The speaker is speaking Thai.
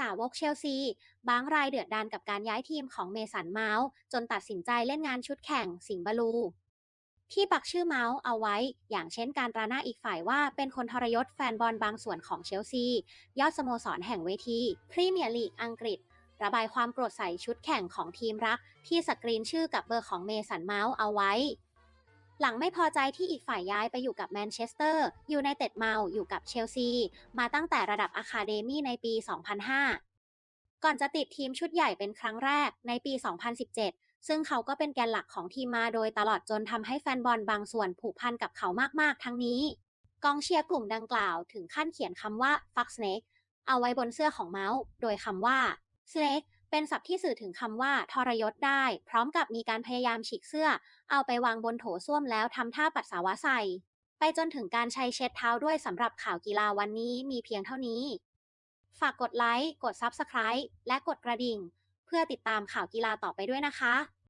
สาวกเชลซี บางรายเดือดดานกับการย้ายทีมของเมสันเมาส์ จนตัดสินใจเล่นงานชุดแข่งสิงห์บลู ที่ปักชื่อเมาส์เอาไว้ อย่างเช่นการตราหน้าอีกฝ่ายว่าเป็นคนทรยศแฟนบอลบางส่วนของเชลซี ยอดสโมสรแห่งเวทีพรีเมียร์ลีกอังกฤษระบายความโกรธใส่ชุดแข่งของทีมรัก ที่สกรีนชื่อกับเบอร์ของเมสันเมาส์เอาไว้ หลังไม่พอใจที่อีกฝ่ายย้ายไปอยู่กับแมนเชสเตอร์อยูไนเต็ดเมาอยู่กับเชลซี มาตั้งแต่ระดับอะคาเดมี่ในปี 2005 ก่อนจะติดทีมชุดใหญ่เป็นครั้งแรกในปี 2017 ซึ่งเขาก็เป็นแกนหลักของทีมมาโดยตลอดจนทำให้แฟนบอลบางส่วนผูกพันกับเขามากๆ ทั้งนี้ กองเชียร์กลุ่มดังกล่าวถึงขั้นเขียนคำว่า fuck snake เอาไว้บนเสื้อของเมาส์ โดยคำว่า snake เป็นศัพท์ที่สื่อถึงคำว่าทรยศได้ พร้อมกับมีการพยายามฉีกเสื้อ เอาไปวางบนโถส้วมแล้วทำท่าปัสสาวะใส่ ไปจนถึงการใช้เช็ดเท้าด้วยสำหรับข่าวกีฬาวันนี้มีเพียงเท่านี้ ฝากกดไลค์ กด Subscribe และกดกระดิ่ง เพื่อติดตามข่าวกีฬาต่อไปด้วยนะคะ